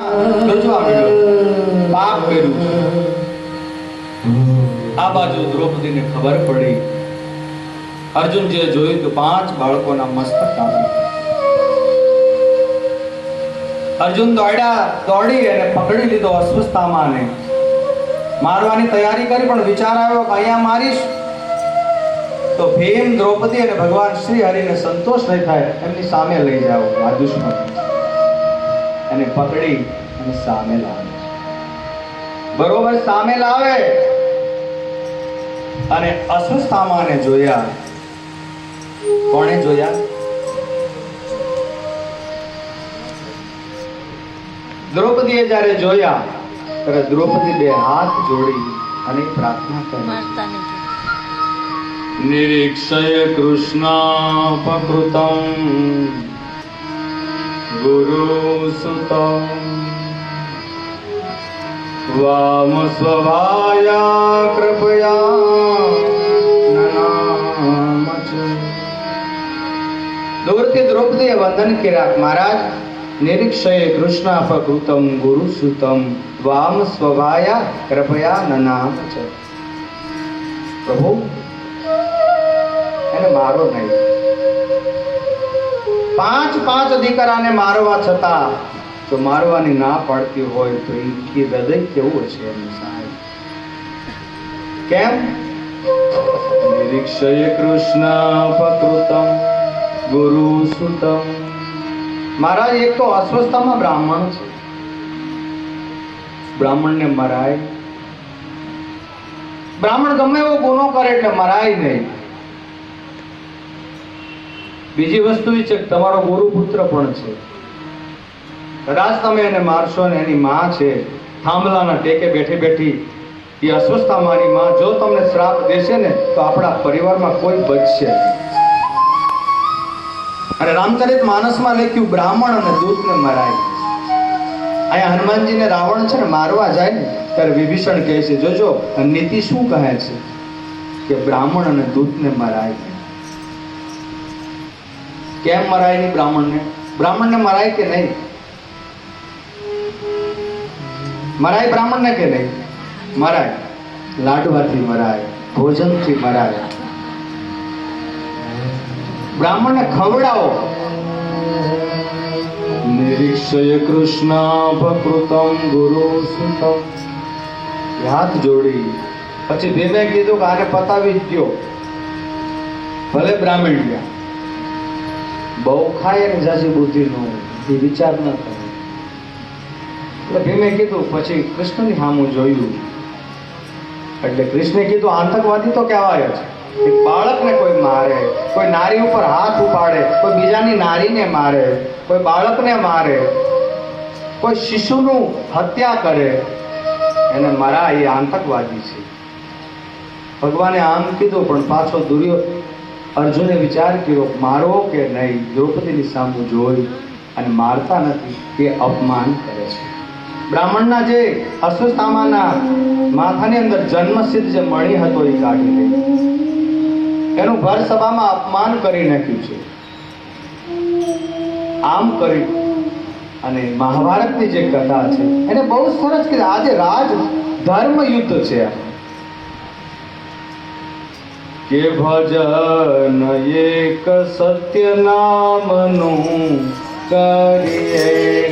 આ વીડિયો પાપ કર્યું ખબર પડી. અર્જુન જે જોયું તો પાંચ બાળકોના મસ્તક અર્જુન દોડ્યા, દોડી અને પકડી લીધો અસ્વસ્થામાને મારવાની તૈયારી કરી, પણ વિચાર આવ્યો કે અહીંયા મારીશ. તો ભીમ, દ્રૌપદી અને ભગવાન શ્રી હરિને સંતોષ નહીં થાય, એમની સામે લઈ જાઓ, આ દુશ્મન. અને પકડી અને સામે લાવે. બરોબર સામે લાવે. અને અસ્વસ્થામાને જોયા. કોણે જોયા? દ્રૌપદીએ જ્યારે જોયા ત્યારે દ્રૌપદી બે હાથ જોડી અને પ્રાર્થના કરી. નિરીક્ષય કૃષ્ણ કૃષ્ણાપકૃતમ. ગુરુસુતમ વામ સ્વભાયા કૃપયા દ્રૌપદીએ વંદન કર્યા મહારાજ, નિરીક્ષય કૃષ્ણાપકૃતમ ગુરુસુતમ વામ સ્વભાયા કૃપયા નનામ ચ. પ્રભુ, એને મારો નહીં. પાંચ પાંચ દીકરાને મારવા છતાં જો મારવાની ના પાડતી હોય તો એ હૃદય કેવું હશે એમનું સાહેબ? કેમ? નિરીક્ષય કૃષ્ણ પકૃતમ ગુરુ સુતમ. મહારાજ એક તો અસ્વસ્થામાં બ્રાહ્મણ છે. બ્રાહ્મણને મરાય. બ્રાહ્મણ ગમે એવો ગુનો કરે એટલે મરાય નહીં. બીજી વસ્તુ એ છે કે તમારો ગુરુ પુત્ર પણ છે. કદાચ તમે એને મારશો ને એની માં છે, થાંભલાના ટેકે બેઠી બેઠી, એ અસ્વસ્થામાંની માં, જો તમને શ્રાપ દેશે ને, તો આપણા પરિવારમાં કોઈ બચશે અને રામચરિત માનસમાં લખ્યું, બ્રાહ્મણ અને દૂતને મરાય. અહીંયા હનુમાનજીને રાવણ છે ને મારવા જાય ને, ત્યારે વિભીષણ કહે છે જોજો નીતિ શું કહે છે? કે બ્રાહ્મણ અને દૂતને મરાય. કેમ મરાય નહીં બ્રાહ્મણને? બ્રાહ્મણને મરાય કે નહીં? મરાય બ્રાહ્મણને કે નહીં? મરાય. લાડવાથી મરાય, ભોજનથી મરાય. બ્રાહ્મણને ખવડાવો. નિરીક્ષય કૃષ્ણ પ્રકૃતમ ગુરુ સુતમ. હાથ જોડી. પછી ભીમે કીધું કે આને પતાવી જ દ્યો. ભલે બ્રાહ્મણ ગયા. બહુ ખાય ને બુદ્ધિ નું એ વિચાર ન કરે. એટલે ભીમે કીધું, પછી કૃષ્ણની સામું જોયું. એટલે કૃષ્ણે કીધું, આતંકવાદી તો કહેવાય જ. કે બાળકને કોઈ મારે, કોઈ નારી ઉપર હાથ ઉપાડે, કોઈ બીજાની નારીને મારે, કોઈ બાળકને મારે, કોઈ શિશુનું હત્યા કરે. એને મારા એ આતંકવાદી છે. ભગવાને આમ કીધું, પણ પાછો દુર્યો, અર્જુને વિચાર કર્યો, મારો કે નહીં, દ્રૌપદીની સામું જોઈ અને મારતા નથી તે અપમાન કરે છે. બ્રાહ્મણના જે અશ્વસ્થામાના માથાની અંદર જન્મસિદ્ધ જે મણી હતો એ કાઢી લે. એનું ભર સભામાં અપમાન કરી નાખ્યું છે. આમ કરી અને મહાભારતની જે કથા છે, એને બહુ સરસ કીધું. આજે રાજ ધર્મ યુદ્ધ છે. કે ભજન એક સત્ય નામનું કરીએ